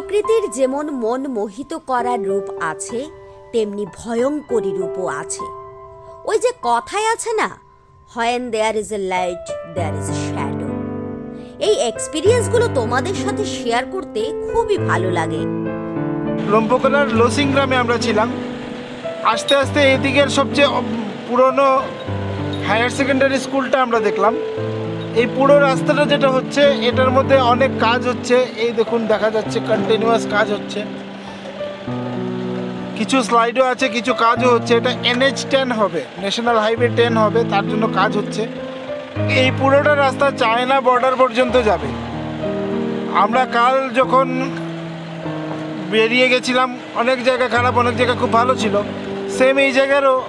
প্রকৃতির যেমন মন মোহিত করার রূপ আছে, তেমনি ভয়ঙ্করী রূপও আছে। ওই যে কথায় আছে না when there is a light there is a shadow এই এক্সপিরিয়েন্সগুলো তোমাদের সাথে শেয়ার করতে খুবই ভালো লাগে। লম্পকলার লসিং গ্রামে আমরা ছিলাম। আস্তে আস্তে এদিকের সবচেয়ে পুরনো হায়ার সেকেন্ডারি স্কুলটা আমরা দেখলাম। এই পুরো রাস্তাটা যেটা হচ্ছে, এটার মধ্যে অনেক কাজ হচ্ছে। এই দেখুন, দেখা যাচ্ছে কন্টিনিউয়াস কাজ হচ্ছে। কিছু স্লাইডও আছে, কিছু কাজও হচ্ছে। এটা এনএইচ টেন হবে ন্যাশনাল হাইওয়ে টেন হবে, তার জন্য কাজ হচ্ছে। এই পুরোটা রাস্তা চায়না বর্ডার পর্যন্ত যাবে। আমরা কাল যখন বেরিয়ে গেছিলাম, অনেক জায়গা খারাপ, অনেক জায়গা খুব ভালো ছিল। সেম এই জায়গারও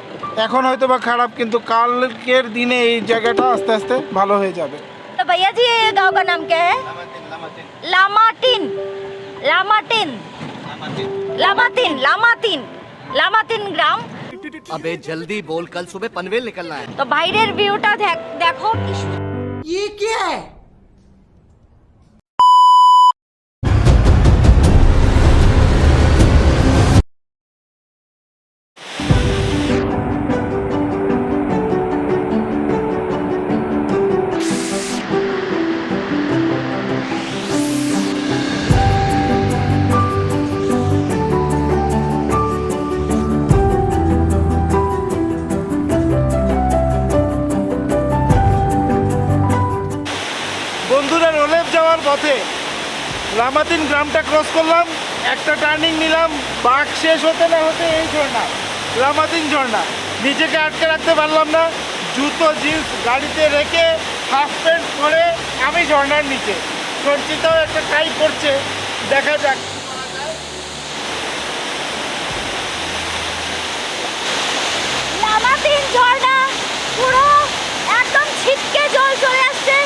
এখন হয়তো বা খারাপ কিন্তু কালকের দিনে এই জায়গাটা আস্তে আস্তে ভালো হয়ে যাবে तो भैया जी ये गांव का नाम क्या है लामाटिन लामाटिन लामाटिन लामाटिन लामाटिन গ্রাম अबे जल्दी बोल कल सुबह पनवेल निकलना है তো বাইরের ভিউটা দেখ- দেখো কি সু- পথে রামাতিন গ্রামটা ক্রস করলাম, একটা টার্নিং নিলাম, বাঘ শেষ হতে না হতে এই ঝর্ণা, রামাতিন ঝর্ণা। নিজেকে আটকে রাখতে পারলাম না, জুতো জিন্স গাড়িতে রেখে হাফ প্যান্ট পরে আমি ঝর্ণার নিচে। সঞ্চিতাও একটা টাই করছে দেখা যাক লামাতিন ঝর্ণা পুরো একদম ছিটকে জল চলে আসছে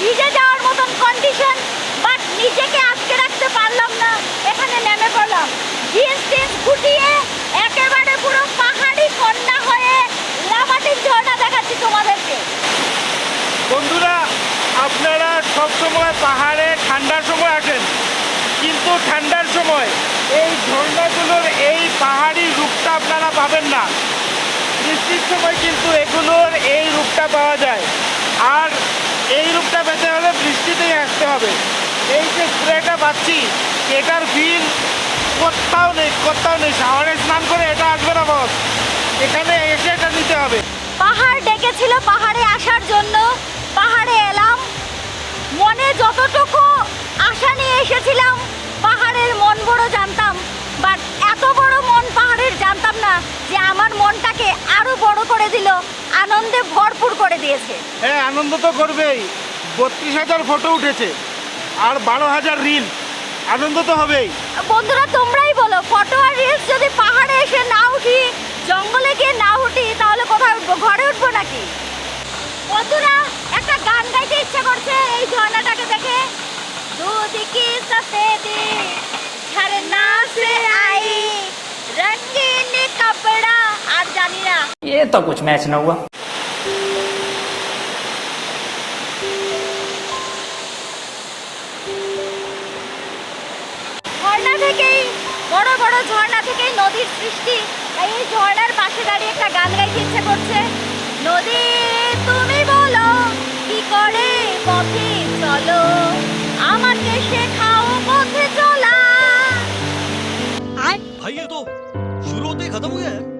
ভিজে যাওয়ার মতন কন্ডিশন বাট নিজেকে আটকে রাখতে পারলাম না এখানে নেমে পড়লাম জিন্স টিন্স গুটিয়ে একেবারে পুরো পাহাড়ি কন্যা হয়ে লামাতিন ঝর্ণা দেখাচ্ছি তোমাদেরকে। বন্ধুরা, আপনারা সব সময় পাহাড়ে ঠান্ডার সময় আসেন, কিন্তু ঠান্ডার সময় এই ঝর্ণাগুলোর এই পাহাড়ি রূপটা আপনারা পাবেন না। বৃষ্টির সময় কিন্তু এগুলোর এই রূপটা পাওয়া যায়। আর এই রূপটা পেতে হলে বৃষ্টিতেই আসতে হবে। এই যে স্প্রেটা পাচ্ছি, এটার বিল কোথাও নেই কোথাও নেই। শাওয়ারে স্নান করে এটা আসবে না বস। এখানে এসে এটা নিতে হবে। পাহাড় ডেকেছিল পাহাড়ে আসার জন্য। পাহাড়ে এলাম। মনে যতটুকু আশা নিয়ে এসেছিলাম পাহাড়ের মন বড় জানতাম। বাট এত বড় মন পাহাড়ের জানতাম না যে আমার মনটাকে আরও বড় করে দিল আনন্দে ভরপুর করে দিয়েছে। হ্যাঁ আনন্দ তো করবেই। বত্রিশ হাজার ফটো উঠেছে আর বারো হাজার রিল আনন্দ তো হবেই। বন্ধুরা তোমরাই বলো ফটো আর রিলস যদি পাহাড়ে এসে না উঠি জঙ্গলে গিয়ে না উঠি তাহলে কোথায় উঠবো ঘরে উঠবো নাকি বন্ধুরা একটা গান গাইতে ইচ্ছা করছে এই ঝর্ণাটাকে দেখে दूध की सफेदी झरना से आई रंगीन कपड़ा আর জানি না ये तो कुछ मैच न हुआ ঝর্ণা থেকে নদীর সৃষ্টি। এই ঝর্ণার পাশে দাঁড়িয়ে একটা গান গাইতে ইচ্ছে করছে। নদী তুমি বলো কি করে পথে চলো? আমাকে শেখাও পথে চলা। আয়। ভাই তো শুরু হতে খতম হয়ে